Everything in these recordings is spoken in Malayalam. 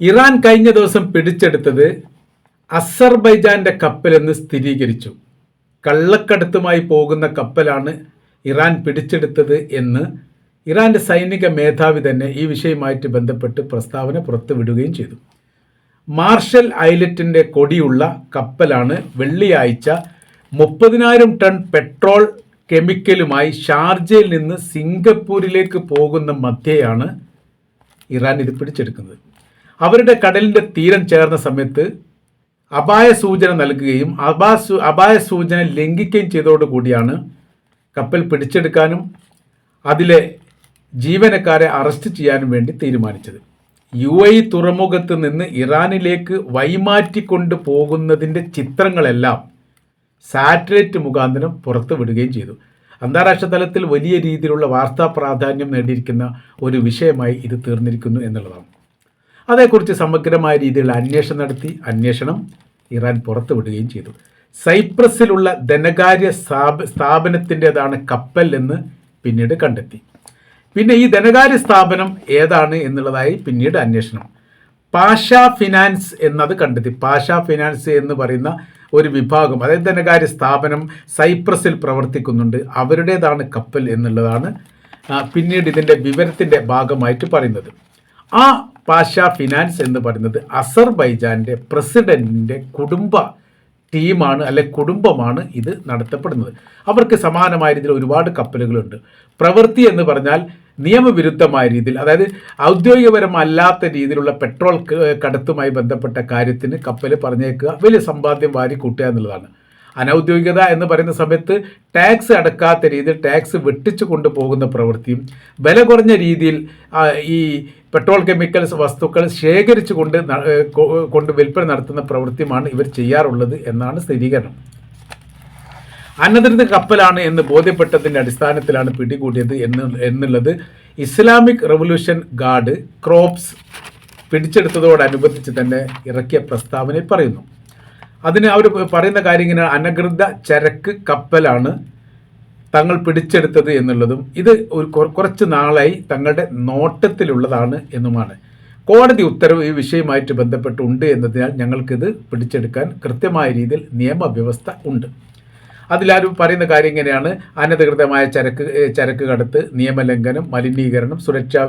ഇറാൻ കഴിഞ്ഞ ദിവസം പിടിച്ചെടുത്തത് അസർബൈജാന്റെ കപ്പലെന്ന് സ്ഥിരീകരിച്ചു. കള്ളക്കടത്തുമായി പോകുന്ന കപ്പലാണ് ഇറാൻ പിടിച്ചെടുത്തത് എന്ന് ഇറാന്റെ സൈനിക മേധാവി തന്നെ ഈ വിഷയവുമായിട്ട് ബന്ധപ്പെട്ട് പ്രസ്താവന പുറത്തുവിടുകയും ചെയ്തു. മാർഷൽ ഐലറ്റിന്റെ കൊടിയുള്ള കപ്പലാണ് വെള്ളിയാഴ്ച മുപ്പതിനായിരം ടൺ പെട്രോൾ കെമിക്കലുമായി ഷാർജയിൽ നിന്ന് സിംഗപ്പൂരിലേക്ക് പോകുന്ന മധ്യയാണ് ഇറാൻ ഇത് പിടിച്ചെടുക്കുന്നത്. അവരുടെ കടലിന്റെ തീരം ചേർന്ന സമയത്ത് അപായ സൂചന നൽകുകയും അപാ സൂ- അപായ സൂചന ലംഘിക്കുകയും ചെയ്തതോടുകൂടിയാണ് കപ്പൽ പിടിച്ചെടുക്കാനും അതിലെ ജീവനക്കാരെ അറസ്റ്റ് ചെയ്യാനും വേണ്ടി തീരുമാനിച്ചത്. യു എ തുറമുഖത്ത് നിന്ന് ഇറാനിലേക്ക് വൈമാറ്റിക്കൊണ്ട് പോകുന്നതിന്റെ ചിത്രങ്ങളെല്ലാം സാറ്റലൈറ്റ് മുഖാന്തരം പുറത്തു വിടുകയും ചെയ്തു. അന്താരാഷ്ട്ര തലത്തിൽ വലിയ രീതിയിലുള്ള വാർത്താ പ്രാധാന്യം നേടിയിരിക്കുന്ന ഒരു വിഷയമായി ഇത് തീർന്നിരിക്കുന്നു എന്നുള്ളതാണ്. അതേക്കുറിച്ച് സമഗ്രമായ രീതിയിൽ അന്വേഷണം നടത്തി. അന്വേഷണം ഇറാൻ പുറത്തുവിടുകയും ചെയ്തു. സൈപ്രസിലുള്ള ധനകാര്യ സ്ഥാപ സ്ഥാപനത്തിന്റെതാണ് കപ്പൽ എന്ന് പിന്നീട് കണ്ടെത്തി. പിന്നെ ഈ ധനകാര്യ സ്ഥാപനം ഏതാണ് എന്നുള്ളതായി പിന്നീട് അന്വേഷണം. പാഷ ഫിനാൻസ് എന്നത് കണ്ടെത്തി. പാഷ ഫിനാൻസ് എന്ന് പറയുന്ന ഒരു വിഭാഗം അതായത് ധനകാര്യ സ്ഥാപനം സൈപ്രസിൽ പ്രവർത്തിക്കുന്നുണ്ട്. അവരുടേതാണ് കപ്പൽ എന്നുള്ളതാണ് പിന്നീട് ഇതിന്റെ വിവരത്തിന്റെ ഭാഗമായിട്ട് പറയുന്നത്. ആ പാഷ ഫിനാൻസ് എന്ന് പറയുന്നത് അസർബൈജാന്റെ പ്രസിഡന്റിന്റെ കുടുംബ ടീമാണ് അല്ലെ കുടുംബമാണ് ഇത് നടത്തപ്പെടുന്നത്. അവർക്ക് സമാനമായ രീതിയിൽ ഒരുപാട് കപ്പലുകളുണ്ട്. പ്രവൃത്തി എന്ന് പറഞ്ഞാൽ നിയമവിരുദ്ധമായ രീതിയിൽ അതായത് ഔദ്യോഗികപരമല്ലാത്ത രീതിയിലുള്ള പെട്രോൾ കടത്തുമായി ബന്ധപ്പെട്ട കാര്യത്തിന് കപ്പൽ പറഞ്ഞേക്കുക വലിയ സമ്പാദ്യം വാരി കൂട്ടുക എന്നുള്ളതാണ്. അനൗദ്യോഗികത എന്ന് പറയുന്ന സമയത്ത് ടാക്സ് അടക്കാത്ത രീതിയിൽ ടാക്സ് വെട്ടിച്ചു കൊണ്ടുപോകുന്ന പ്രവൃത്തിയും വില കുറഞ്ഞ രീതിയിൽ ഈ പെട്രോൾ കെമിക്കൽസ് വസ്തുക്കൾ ശേഖരിച്ചു കൊണ്ട് കൊണ്ട് വിൽപ്പന നടത്തുന്ന പ്രവൃത്തിയുമാണ് ഇവർ ചെയ്യാറുള്ളത് എന്നാണ് സ്ഥിരീകരണം. അനധികൃത കപ്പലാണ് എന്ന് ബോധ്യപ്പെട്ടതിന്റെ അടിസ്ഥാനത്തിലാണ് പിടികൂടിയത് എന്ന് എന്നുള്ളത് ഇസ്ലാമിക് റവല്യൂഷൻ ഗാർഡ് ക്രോപ്സ് പിടിച്ചെടുത്തതോടനുബന്ധിച്ച് തന്നെ ഇറക്കിയ പ്രസ്താവനയിൽ പറയുന്നു. അതിന് അവർ പറയുന്ന കാര്യം ഇങ്ങനെ അനകൃത ചരക്ക് കപ്പലാണ് തങ്ങൾ പിടിച്ചെടുത്തത് എന്നുള്ളതും ഇത് ഒരു കുറച്ച് നാളായി തങ്ങളുടെ നോട്ടത്തിലുള്ളതാണ് എന്നുമാണ്. കോടതി ഉത്തരവ് ഈ വിഷയമായിട്ട് ബന്ധപ്പെട്ടുണ്ട് എന്നതിനാൽ ഞങ്ങൾക്കിത് പിടിച്ചെടുക്കാൻ കൃത്യമായ രീതിയിൽ നിയമവ്യവസ്ഥ ഉണ്ട്. അതിലാരും പറയുന്ന കാര്യം ഇങ്ങനെയാണ് അനധികൃതമായ ചരക്ക് ചരക്ക് കടത്ത് നിയമലംഘനം മലിനീകരണം സുരക്ഷാ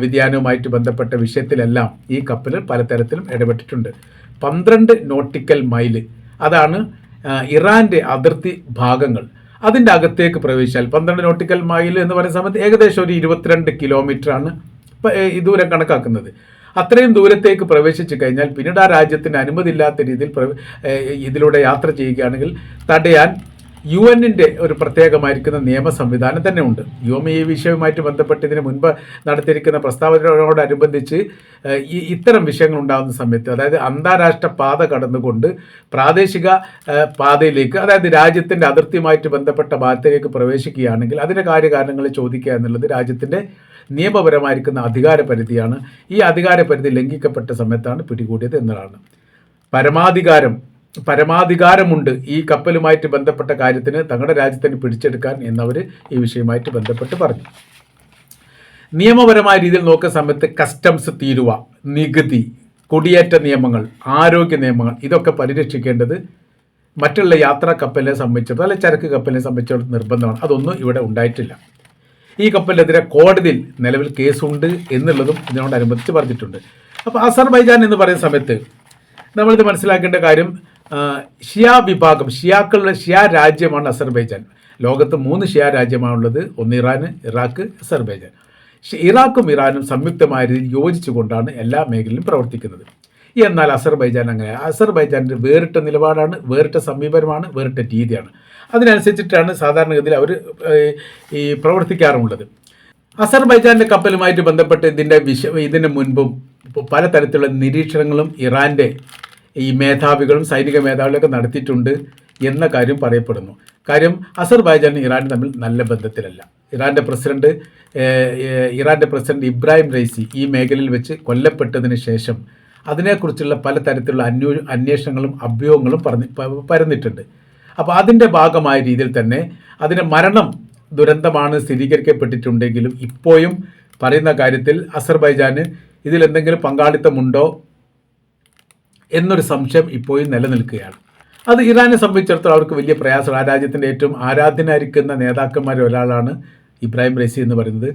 വ്യതിയാനവുമായിട്ട് ബന്ധപ്പെട്ട വിഷയത്തിലെല്ലാം ഈ കപ്പലിൽ പലതരത്തിലും ഇടപെട്ടിട്ടുണ്ട്. പന്ത്രണ്ട് നോട്ടിക്കൽ മൈൽ. അതാണ് ഇറാന്റെ അതിർത്തി ഭാഗങ്ങൾ. അതിന്റെ അകത്തേക്ക് പ്രവേശിച്ചാൽ പന്ത്രണ്ട് നോട്ടിക്കൽ മൈൽ എന്ന് പറയുന്ന സമയത്ത് ഏകദേശം ഒരു ഇരുപത്തിരണ്ട് കിലോമീറ്ററാണ് ദൂരം കണക്കാക്കുന്നത്. അത്രയും ദൂരത്തേക്ക് പ്രവേശിച്ചു കഴിഞ്ഞാൽ പിന്നീട് ആ രാജ്യത്തിന് അനുമതിയില്ലാത്ത രീതിയിൽ പ്രവ- ഏഹ് ഇതിലൂടെ യാത്ര ചെയ്യുകയാണെങ്കിൽ തടയാൻ യു എന്നിന്റെ ഒരു പ്രത്യേകമായിരിക്കുന്ന നിയമ സംവിധാനം തന്നെ ഉണ്ട്. യു ഈ വിഷയവുമായിട്ട് ബന്ധപ്പെട്ട് ഇതിന് മുൻപ് നടത്തിയിരിക്കുന്ന പ്രസ്താവനയോടനുബന്ധിച്ച് ഈ ഇത്തരം വിഷയങ്ങൾ ഉണ്ടാകുന്ന സമയത്ത് അതായത് അന്താരാഷ്ട്ര പാത കടന്നുകൊണ്ട് പ്രാദേശിക പാതയിലേക്ക് അതായത് രാജ്യത്തിന്റെ അതിർത്തിയുമായിട്ട് ബന്ധപ്പെട്ട ഭാഗത്തിലേക്ക് പ്രവേശിക്കുകയാണെങ്കിൽ അതിന്റെ കാര്യകാരണങ്ങൾ ചോദിക്കുക എന്നുള്ളത് രാജ്യത്തിന്റെ നിയമപരമായിരിക്കുന്ന അധികാര പരിധിയാണ്. ഈ അധികാര പരിധി ലംഘിക്കപ്പെട്ട സമയത്താണ് പിടികൂടിയത് എന്നതാണ്. പരമാധികാരം പരമാധികാരമുണ്ട് ഈ കപ്പലുമായിട്ട് ബന്ധപ്പെട്ട കാര്യത്തിന് തങ്ങളുടെ രാജ്യത്തിന് പിടിച്ചെടുക്കാൻ എന്നവർ ഈ വിഷയമായിട്ട് ബന്ധപ്പെട്ട് പറഞ്ഞു. നിയമപരമായ രീതിയിൽ നോക്കുന്ന സമയത്ത് കസ്റ്റംസ് തീരുവ നികുതി കുടിയേറ്റ നിയമങ്ങൾ ആരോഗ്യ നിയമങ്ങൾ ഇതൊക്കെ പരിരക്ഷിക്കേണ്ടത് മറ്റുള്ള യാത്രാ കപ്പലിനെ സംബന്ധിച്ചിടത്തോളം അല്ലെങ്കിൽ ചരക്ക് കപ്പലിനെ സംബന്ധിച്ചിടത്തോളം നിർബന്ധമാണ്. അതൊന്നും ഇവിടെ ഉണ്ടായിട്ടില്ല. ഈ കപ്പലിനെതിരെ കോടതിയിൽ നിലവിൽ കേസുണ്ട് എന്നുള്ളതും ഇതിനോടനുബന്ധിച്ച് പറഞ്ഞിട്ടുണ്ട്. അപ്പോൾ അസർബൈജാൻ എന്ന് പറയുന്ന സമയത്ത് നമ്മളിത് മനസ്സിലാക്കേണ്ട കാര്യം ഷിയ വിഭാഗം ഷിയാക്കളുടെ ഷിയ രാജ്യമാണ് അസർബൈജാൻ. ലോകത്ത് മൂന്ന് ഷിയ രാജ്യമാണുള്ളത്. ഒന്ന് ഇറാൻ ഇറാഖ് അസർബൈജാൻ. ഇറാഖും ഇറാനും സംയുക്തമായ രീതിയിൽ യോജിച്ചുകൊണ്ടാണ് എല്ലാ മേഖലയിലും പ്രവർത്തിക്കുന്നത്. എന്നാൽ അസർബൈജാൻ അങ്ങനെ അസർബൈജാന്റെ വേറിട്ട നിലപാടാണ് വേറിട്ട സമീപനമാണ് വേറിട്ട രീതിയാണ്. അതിനനുസരിച്ചിട്ടാണ് സാധാരണഗതിയിൽ അവർ ഈ പ്രവർത്തിക്കാറുമുള്ളത് അസർബൈജാന്റെ കപ്പലുമായിട്ട് ബന്ധപ്പെട്ട് ഇതിന്റെ വിഷ ഇതിന് മുൻപും പലതരത്തിലുള്ള നിരീക്ഷണങ്ങളും ഇറാന്റെ മേധാവികളും സൈനിക മേധാവികളൊക്കെ നടത്തിയിട്ടുണ്ട് എന്ന കാര്യം പറയപ്പെടുന്നു. കാര്യം അസർബൈജാനും ഇറാനും തമ്മിൽ നല്ല ബന്ധത്തിലല്ല. ഇറാന്റെ പ്രസിഡന്റ് ഇറാന്റെ പ്രസിഡന്റ് ഇബ്രാഹിം റൈസി ഈ മേഖലയിൽ വെച്ച് കൊല്ലപ്പെട്ടതിന് ശേഷം അതിനെക്കുറിച്ചുള്ള പല തരത്തിലുള്ള അന്വേ അന്വേഷണങ്ങളും അഭ്യൂഹങ്ങളും പറഞ്ഞ് പരന്നിട്ടുണ്ട്. അപ്പോൾ അതിന്റെ ഭാഗമായ രീതിയിൽ തന്നെ അതിന് മരണം ദുരന്തമാണ് സ്ഥിരീകരിക്കപ്പെട്ടിട്ടുണ്ടെങ്കിലും ഇപ്പോഴും പറയുന്ന കാര്യത്തിൽ അസർബൈജാന് ഇതിലെന്തെങ്കിലും പങ്കാളിത്തമുണ്ടോ എന്നൊരു സംശയം ഇപ്പോഴും നിലനിൽക്കുകയാണ്. അത് ഇറാനെ സംബന്ധിച്ചിടത്തോളം അവർക്ക് വലിയ പ്രയാസമാണ്. ആ രാജ്യത്തിന്റെ ഏറ്റവും ആരാധനായിരിക്കുന്ന നേതാക്കന്മാരിൽ ഒരാളാണ് ഇബ്രാഹിം റൈസി എന്ന് പറയുന്നത്.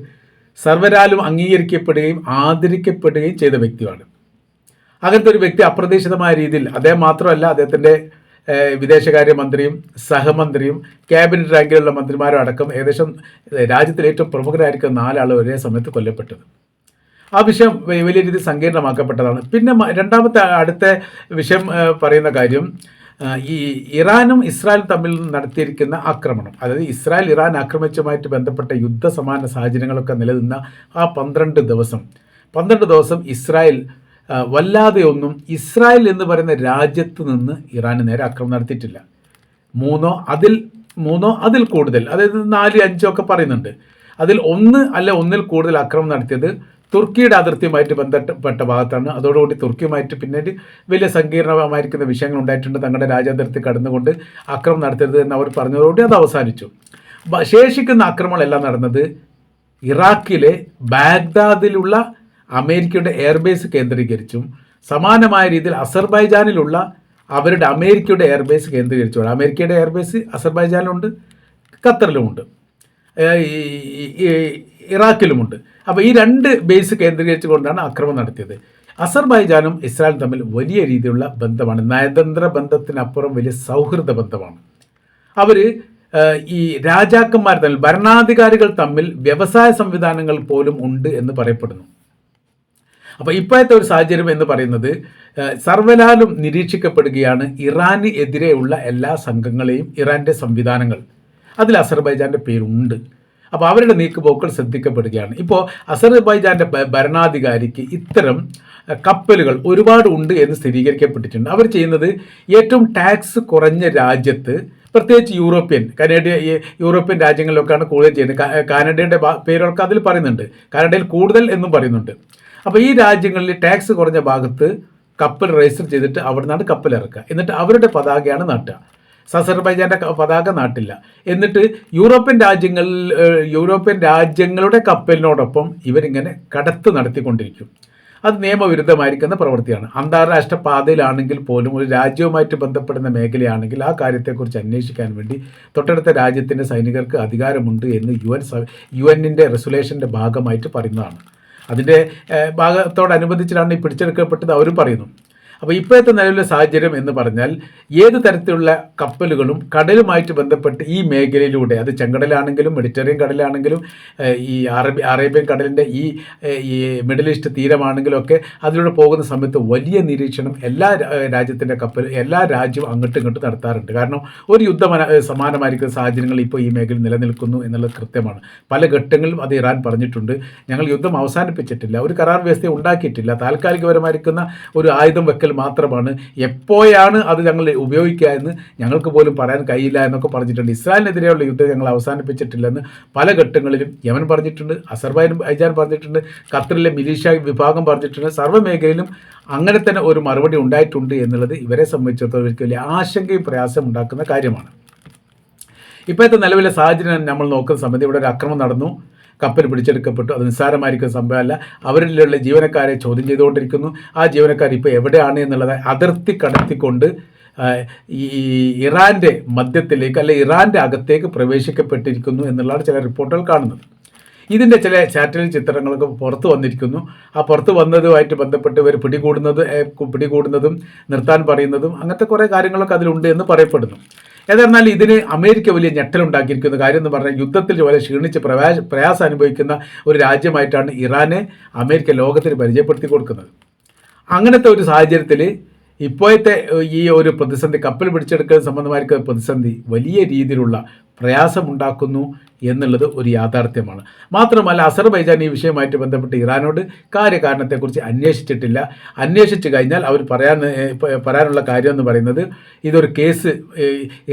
സർവരാലും അംഗീകരിക്കപ്പെടുകയും ആദരിക്കപ്പെടുകയും ചെയ്ത വ്യക്തിയാണ്. അങ്ങനത്തെ ഒരു വ്യക്തി അപ്രതീക്ഷിതമായ രീതിയിൽ അദ്ദേഹം മാത്രമല്ല അദ്ദേഹത്തിന്റെ വിദേശകാര്യമന്ത്രിയും വിദേശകാര്യ മന്ത്രിയും സഹമന്ത്രിയും ക്യാബിനറ്റ് റാങ്കിലുള്ള മന്ത്രിമാരും അടക്കം ഏകദേശം രാജ്യത്തിലെ ഏറ്റവും പ്രമുഖരായിരിക്കുന്ന നാലാൾ ഒരേ സമയത്ത് കൊല്ലപ്പെട്ടത്. ആ വിഷയം വലിയ രീതിയിൽ സങ്കീർണമാക്കപ്പെട്ടതാണ്. പിന്നെ രണ്ടാമത്തെ അടുത്ത വിഷയം പറയുന്ന കാര്യം ഈ ഇറാനും ഇസ്രായേലും തമ്മിൽ നടത്തിയിരിക്കുന്ന ആക്രമണം അതായത് ഇസ്രായേൽ ഇറാൻ ആക്രമിച്ചുമായിട്ട് ബന്ധപ്പെട്ട യുദ്ധസമാന സാഹചര്യങ്ങളൊക്കെ നിലനിന്ന ആ പന്ത്രണ്ട് ദിവസം പന്ത്രണ്ട് ദിവസം ഇസ്രായേൽ വല്ലാതെ ഒന്നും ഇസ്രായേൽ എന്ന് പറയുന്ന രാജ്യത്ത് നിന്ന് ഇറാന് നേരെ ആക്രമണം നടത്തിയിട്ടില്ല. മൂന്നോ അതിൽ മൂന്നോ അതിൽ കൂടുതൽ അതായത് നാല് അഞ്ചോ ഒക്കെ പറയുന്നുണ്ട്. അതിൽ ഒന്ന് അല്ല ഒന്നിൽ കൂടുതൽ ആക്രമണം നടത്തിയത് തുർക്കിയുടെ അതിർത്തിയുമായിട്ട് ബന്ധപ്പെട്ട ഭാഗത്താണ്. അതോടുകൂടി തുർക്കിയുമായിട്ട് പിന്നീട് വലിയ സങ്കീർണമായിരിക്കുന്ന വിഷയങ്ങൾ ഉണ്ടായിട്ടുണ്ട്. തങ്ങളുടെ രാജ്യാതിർത്തി കടന്നുകൊണ്ട് ആക്രമണം നടത്തരുത് എന്ന് അവർ പറഞ്ഞതോടുകൂടി അത് അവസാനിച്ചു. ശേഷിക്കുന്ന ആക്രമണമെല്ലാം നടന്നത് ഇറാഖിലെ ബാഗ്ദാദിലുള്ള അമേരിക്കയുടെ എയർബേസ് കേന്ദ്രീകരിച്ചും സമാനമായ രീതിയിൽ അസർബൈജാനിലുള്ള അവരുടെ അമേരിക്കയുടെ എയർബേസ് കേന്ദ്രീകരിച്ചുമാണ്. അമേരിക്കയുടെ എയർബേസ് അസർബൈജാനിലുണ്ട് ഖത്തറിലുമുണ്ട്. ഇറാഖിലുമുണ്ട്. അപ്പോൾ ഈ രണ്ട് ബേസ് കേന്ദ്രീകരിച്ചുകൊണ്ടാണ് ആക്രമണം നടത്തിയത്. അസർബൈജാനും ഇസ്രായേലും തമ്മിൽ വലിയ രീതിയിലുള്ള ബന്ധമാണ്. നയതന്ത്ര ബന്ധത്തിനപ്പുറം വലിയ സൗഹൃദ ബന്ധമാണ്. അവർ ഈ രാജാക്കന്മാർ തമ്മിൽ ഭരണാധികാരികൾ തമ്മിൽ വ്യവസായ സംവിധാനങ്ങൾ പോലും ഉണ്ട് എന്ന് പറയപ്പെടുന്നു. അപ്പോൾ ഇപ്പോഴത്തെ ഒരു സാഹചര്യം എന്ന് പറയുന്നത് സർവലാലും നിരീക്ഷിക്കപ്പെടുകയാണ് ഇറാന് എതിരെയുള്ള എല്ലാ സംഘങ്ങളെയും ഇറാന്റെ സംവിധാനങ്ങൾ. അതിൽ അസർബൈജാന്റെ പേരുണ്ട്. അപ്പോൾ അവരുടെ നീക്കുപോക്കൾ ശ്രദ്ധിക്കപ്പെടുകയാണ്. ഇപ്പോൾ അസർബൈജാന്റെ ഭരണാധികാരിക്ക് ഇത്തരം കപ്പലുകൾ ഒരുപാട് ഉണ്ട് എന്ന് സ്ഥിരീകരിക്കപ്പെട്ടിട്ടുണ്ട്. അവർ ചെയ്യുന്നത് ഏറ്റവും ടാക്സ് കുറഞ്ഞ രാജ്യത്ത് പ്രത്യേകിച്ച് യൂറോപ്യൻ കനേഡിയ യൂറോപ്യൻ രാജ്യങ്ങളിലൊക്കെയാണ് കൂടുതൽ ചെയ്യുന്നത്. കാനഡയുടെ പേരൊക്കെ അതിൽ പറയുന്നുണ്ട്. കാനഡയിൽ കൂടുതൽ എന്നും പറയുന്നുണ്ട്. അപ്പോൾ ഈ രാജ്യങ്ങളിൽ ടാക്സ് കുറഞ്ഞ ഭാഗത്ത് കപ്പൽ രജിസ്റ്റർ ചെയ്തിട്ട് അവിടെ നിന്നാണ് കപ്പൽ ഇറക്കുക എന്നിട്ട് അവരുടെ പതാകയാണ് നാട്ടുക. സസർബൈജാന്റെ പതാക നാട്ടില്ല. എന്നിട്ട് യൂറോപ്യൻ രാജ്യങ്ങളിൽ യൂറോപ്യൻ രാജ്യങ്ങളുടെ കപ്പലിനോടൊപ്പം ഇവരിങ്ങനെ കടത്ത് നടത്തിക്കൊണ്ടിരിക്കും. അത് നിയമവിരുദ്ധമായിരിക്കുന്ന പ്രവൃത്തിയാണ്. അന്താരാഷ്ട്ര പാതയിലാണെങ്കിൽ പോലും ഒരു രാജ്യവുമായിട്ട് ബന്ധപ്പെടുന്ന മേഖലയാണെങ്കിൽ ആ കാര്യത്തെക്കുറിച്ച് അന്വേഷിക്കാൻ വേണ്ടി തൊട്ടടുത്ത രാജ്യത്തിന്റെ സൈനികർക്ക് അധികാരമുണ്ട് എന്ന് യു എൻ യു എന്നിന്റെ റെസുലേഷന്റെ ഭാഗമായിട്ട് പറയുന്നതാണ്. അതിന്റെ ഭാഗത്തോടനുബന്ധിച്ചിട്ടാണ് ഈ പിടിച്ചെടുക്കപ്പെട്ടത്. അവരും പറയുന്നു. അപ്പോൾ ഇപ്പോഴത്തെ നിലവിലെ സാഹചര്യം എന്ന് പറഞ്ഞാൽ ഏത് തരത്തിലുള്ള കപ്പലുകളും കടലുമായിട്ട് ബന്ധപ്പെട്ട് ഈ മേഖലയിലൂടെ അത് ചെങ്കടലാണെങ്കിലും മെഡിറ്ററേനിയൻ കടലാണെങ്കിലും ഈ അറബി അറേബ്യൻ കടലിന്റെ ഈ മിഡിൽ ഈസ്റ്റ് തീരമാണെങ്കിലും ഒക്കെ അതിലൂടെ പോകുന്ന സമയത്ത് വലിയ നിരീക്ഷണം എല്ലാ രാജ്യത്തിന്റെ കപ്പൽ എല്ലാ രാജ്യവും അങ്ങോട്ടും ഇങ്ങോട്ടും നടത്താറുണ്ട്. കാരണം ഒരു യുദ്ധ സമാനമായിരിക്കുന്ന സാഹചര്യങ്ങൾ ഇപ്പോൾ ഈ മേഖല നിലനിൽക്കുന്നു എന്നുള്ളത് കൃത്യമാണ്. പല ഘട്ടങ്ങളിലും അത് ഇറാൻ പറഞ്ഞിട്ടുണ്ട്. ഞങ്ങൾ യുദ്ധം അവസാനിപ്പിച്ചിട്ടില്ല. ഒരു കരാർ വ്യവസ്ഥ ഉണ്ടാക്കിയിട്ടില്ല. താൽക്കാലികപരമായിരിക്കുന്ന ഒരു ആയുധം വെക്കൽ മാത്രമാണ് എപ്പോഴാണ് അത് ഞങ്ങൾ ഉപയോഗിക്കുക എന്ന് ഞങ്ങൾക്ക് പോലും പറയാൻ കഴിയില്ല എന്നൊക്കെ പറഞ്ഞിട്ടുണ്ട്. ഇസ്രായേലിനെതിരെയുള്ള യുദ്ധം ഞങ്ങൾ അവസാനിപ്പിച്ചിട്ടില്ലെന്ന് പല ഘട്ടങ്ങളിലും യമൻ പറഞ്ഞിട്ടുണ്ട് അസർബൈജാൻ ഐജാൻ പറഞ്ഞിട്ടുണ്ട് ഖത്തറിലെ മിലീഷ്യ വിഭാഗം പറഞ്ഞിട്ടുണ്ട്. സർവ മേഖലയിലും അങ്ങനെ തന്നെ ഒരു മറുപടി ഉണ്ടായിട്ടുണ്ട് എന്നുള്ളത് ഇവരെ സംബന്ധിച്ചിടത്തോളം വലിയ ആശങ്കയും പ്രയാസം ഉണ്ടാക്കുന്ന കാര്യമാണ്. ഇപ്പോഴത്തെ നിലവിലെ സാഹചര്യം നമ്മൾ നോക്കുന്ന സമയത്ത് ഇവിടെ ഒരു അക്രമം നടന്നു. കപ്പൽ പിടിച്ചെടുക്കപ്പെട്ടു. അത് നിസ്സാരമായിരിക്കുന്ന സംഭവമല്ല. അവരിലുള്ള ജീവനക്കാരെ ചോദ്യം ചെയ്തുകൊണ്ടിരിക്കുന്നു. ആ ജീവനക്കാർ ഇപ്പോൾ എവിടെയാണ് എന്നുള്ളത് അതിർത്തി കടത്തിക്കൊണ്ട് ഈ ഇറാന്റെ മധ്യത്തിലേക്ക് അല്ലെ ഇറാന്റെ അകത്തേക്ക് പ്രവേശിക്കപ്പെട്ടിരിക്കുന്നു എന്നുള്ളതാണ് ചില റിപ്പോർട്ടുകൾ കാണുന്നത്. ഇതിന്റെ ചില സാറ്റലൈറ്റ് ചിത്രങ്ങളൊക്കെ പുറത്ത് വന്നിരിക്കുന്നു. ആ പുറത്ത് വന്നതുമായിട്ട് ബന്ധപ്പെട്ട് ഇവർ പിടികൂടുന്നത് പിടികൂടുന്നതും നിർത്താൻ പറയുന്നതും അങ്ങനത്തെ കുറേ കാര്യങ്ങളൊക്കെ അതിലുണ്ട് എന്ന് പറയപ്പെടുന്നു. ഏതെന്നാൽ ഇതിന് അമേരിക്ക വലിയ ഞെട്ടലുണ്ടാക്കിയിരിക്കുന്ന. കാര്യം എന്ന് പറഞ്ഞാൽ യുദ്ധത്തിൽ വളരെ ക്ഷീണിച്ച് പ്രയാ പ്രയാസം അനുഭവിക്കുന്ന ഒരു രാജ്യമായിട്ടാണ് ഇറാനെ അമേരിക്ക ലോകത്തിന് പരിചയപ്പെടുത്തി കൊടുക്കുന്നത്. അങ്ങനത്തെ ഒരു സാഹചര്യത്തിൽ ഇപ്പോഴത്തെ ഈ ഒരു പ്രതിസന്ധി കപ്പൽ പിടിച്ചെടുക്കൽ സംബന്ധമായിരിക്കുന്ന പ്രതിസന്ധി വലിയ രീതിയിലുള്ള പ്രയാസമുണ്ടാക്കുന്നു. എന്നുള്ളത് ഒരു യാഥാർത്ഥ്യമാണ്. മാത്രമല്ല അസർബൈജാൻ ഈ വിഷയമായിട്ട് ബന്ധപ്പെട്ട് ഇറാനോട് കാര്യകാരണത്തെക്കുറിച്ച് അന്വേഷിച്ചിട്ടില്ല. അന്വേഷിച്ചു കഴിഞ്ഞാൽ അവർ പറയാൻ പറയാനുള്ള കാര്യം എന്ന് പറയുന്നത് ഇതൊരു കേസ്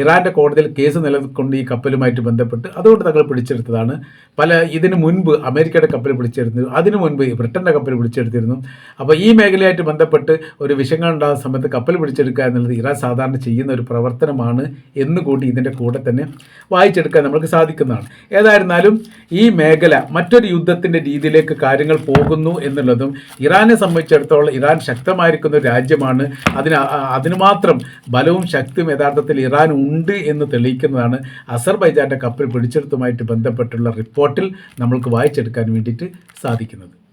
ഇറാന്റെ കോടതിയിൽ കേസ് നിലനിൽക്കൊണ്ട് ഈ കപ്പലുമായിട്ട് ബന്ധപ്പെട്ട് അതുകൊണ്ട് തങ്ങൾ പിടിച്ചെടുത്തതാണ്. പല ഇതിനു മുൻപ് അമേരിക്കയുടെ കപ്പൽ പിടിച്ചെടുത്തിരുന്നു അതിനു മുൻപ് ബ്രിട്ടന്റെ കപ്പൽ പിടിച്ചെടുത്തിരുന്നു. അപ്പോൾ ഈ മേഖലയായിട്ട് ബന്ധപ്പെട്ട് ഒരു വിഷയങ്ങൾ ഉണ്ടാകുന്ന സമയത്ത് കപ്പൽ പിടിച്ചെടുക്കുക എന്നുള്ളത് ഇറാൻ സാധാരണ ചെയ്യുന്ന ഒരു പ്രവർത്തനമാണ് എന്നുകൂടി ഇതിന്റെ കൂടെ തന്നെ വായിച്ചെടുക്കാൻ നമുക്ക് സാധിക്കുന്നതാണ്. ഏതായിരുന്നാലും ഈ മേഖല മറ്റൊരു യുദ്ധത്തിന്റെ രീതിയിലേക്ക് കാര്യങ്ങൾ പോകുന്നു എന്നുള്ളതും ഇറാനെ സംബന്ധിച്ചിടത്തോളം ഇറാൻ ശക്തമായിരിക്കുന്ന ഒരു രാജ്യമാണ്. അതിന് അതിന് മാത്രം ബലവും ശക്തിയും യഥാർത്ഥത്തിൽ ഇറാൻ ഉണ്ട് എന്ന് തെളിയിക്കുന്നതാണ് അസർബൈജാന്റെ കപ്പൽ പിടിച്ചെടുത്തുമായിട്ട് ബന്ധപ്പെട്ടുള്ള റിപ്പോർട്ടിൽ നമ്മൾക്ക് വായിച്ചെടുക്കാൻ വേണ്ടിയിട്ട് സാധിക്കുന്നത്.